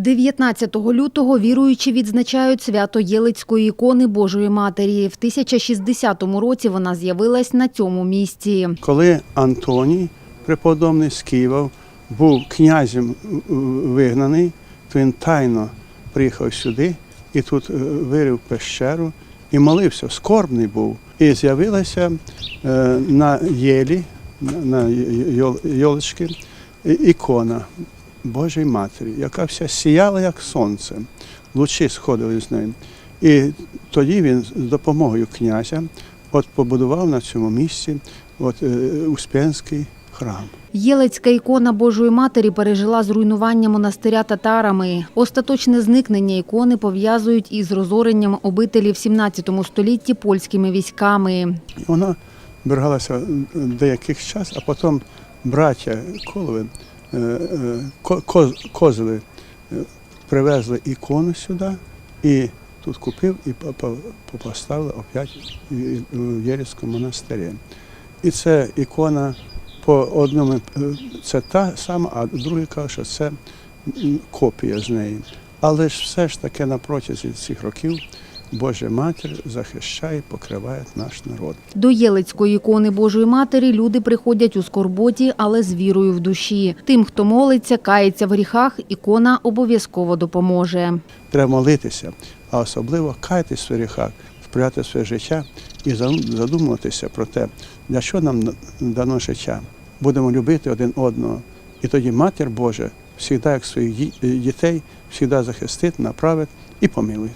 19 лютого віруючі відзначають свято Єлицької ікони Божої Матері. В 1060 році вона з'явилась на цьому місці. Коли Антоній, преподобний з Києва, був князем е, вигнаний, то він тайно приїхав сюди і тут е, вирив пещеру і молився, скорбний був. І з'явилася е, на єлі, на- йолочки, ікона Божої Матері, яка вся сіяла, як сонце. Лучі сходили з неї. І тоді він з допомогою князя от побудував на цьому місці от, е, Успенський храм. Єлицька ікона Божої Матері пережила зруйнування монастиря татарами. Остаточне зникнення ікони пов'язують із розоренням обителі в 17 столітті польськими військами. Вона берегалася деяких час, а потім браття Колови, козли е, привезли ікону сюди і тут купив і по- по- по- поставили опять в- Єлівському монастирі. І це ікона по одному, е, це та сама, а другий каже, що це копія з неї. Але ж все ж таки на протязі цих років Божа Матір захищає, покриває наш народ. До Єлицької ікони Божої Матері люди приходять у скорботі, але з вірою в душі. Тим, хто молиться, кається в гріхах, ікона обов'язково допоможе. Треба молитися, а особливо кайтесь в гріхах, вприяти своє життя і задумуватися про те, для що нам дано життя. Будемо любити один одного. І тоді Матір Божа завжди, як своїх дітей, завжди захистить, направить і помилує.